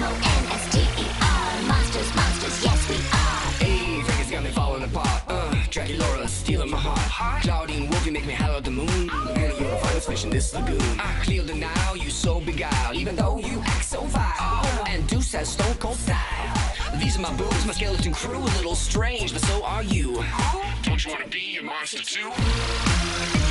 M-O-N-S-T-E-R. Monsters, monsters, yes we are. Hey, Vegas got me falling apart. Uh, Dracula stealing my heart. Claudine Wolfie make me holler at the moon. And you're the finest fish in this lagoon. I clear the now, you so beguiled, even though you act so vile. And Deuce has stone cold style. These are my boobs, my skeleton crew, a little strange, but so are you. Don't you wanna be a monster too?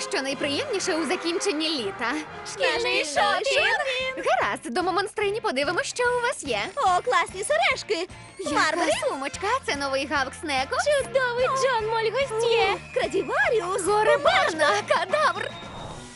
Що найприємніше у закінченні літа? Шкільний шопінг! Гаразд, до монстрині подивимось, що у вас є. О, класні сережки! Яка сумочка, це новий гавк снеку. Чудовий Джон Мольгостє! Крадіваріус! Горебарна, кадавр.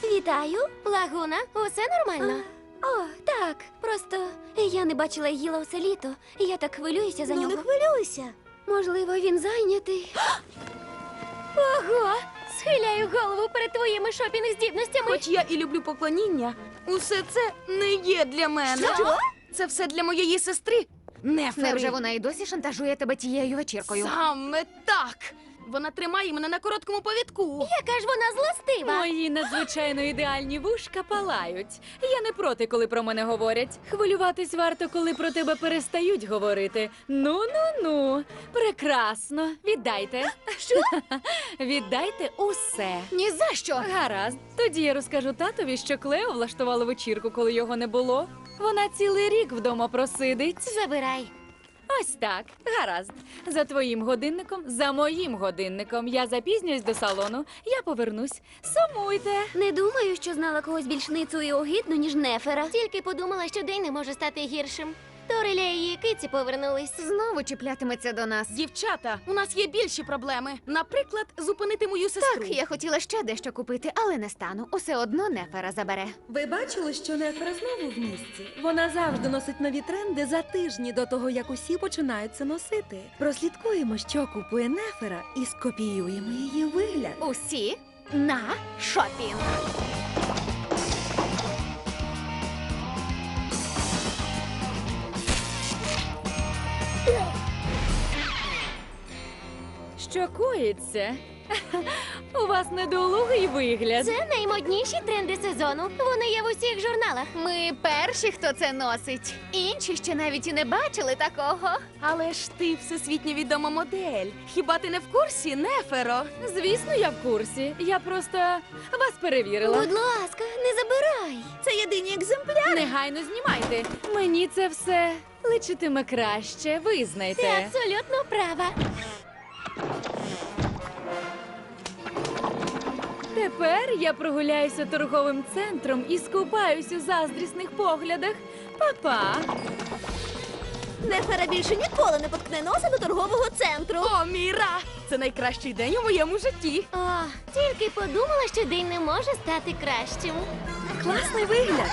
Вітаю, Лагуна, усе нормально? О, так. Просто я не бачила Гіла все літо, і я так хвилююся за Ну, нього. не хвилюйся. Можливо, він зайнятий. Ого! Схиляю голову перед твоїми шопінг-здібностями. Хоч я і люблю поклоніння, усе це не є для мене. Що? Це все для моєї сестри. Нефери. Невже вона й досі шантажує тебе тією вечіркою? Саме так. Вона тримає мене на короткому повідку. Яка ж вона злостива? Мої надзвичайно ідеальні вушка палають. Я не проти, коли про мене говорять. Хвилюватись варто, коли про тебе перестають говорити. Ну ну ну, прекрасно. Віддайте. Що? Віддайте усе. Ні за що. Гаразд. Тоді я розкажу татові, що Клео влаштувала вечірку, коли його не було. Вона цілий рік вдома просидить. Забирай. Ось так, гаразд. За твоїм годинником, за моїм годинником. Я запізнююсь до салону. Я повернусь. Сумуйте. Не думаю, що знала когось більш ницу і огидну, ніж Нефера. Тільки подумала, що день не може стати гіршим. Тореля і її киці повернулись. Знову чіплятиметься до нас. Дівчата, у нас є більші проблеми. Наприклад, зупинити мою сестру. Так, я хотіла ще дещо купити, але не стану. Усе одно нефера забере. Ви бачили, що Нефера знову в місці? Вона завжди носить нові тренди за тижні до того, як усі починають це носити. Прослідкуємо, що купує Нефера, і скопіюємо її вигляд. Усі на шопінг. Що коїться? У вас недолугий вигляд. Це наймодніші тренди сезону. Вони є в усіх журналах. Ми перші, хто це носить. Інші ще навіть і не бачили такого. Але ж ти всесвітньо відома модель. Хіба ти не в курсі, Неферо? Звісно, я в курсі. Я просто вас перевірила. Будь ласка, не забирай. Це єдині екземпляри. Негайно знімайте. Мені це все личитиме краще. Ти Визнайте. абсолютно права. Тепер я прогуляюся торговим центром і скупаюсь у заздрісних поглядах. Па-па. Нефера більше ніколи не поткне носа до торгового центру. О, Міра! Це найкращий день у моєму житті. О, тільки подумала, що день не може стати кращим. Класний вигляд.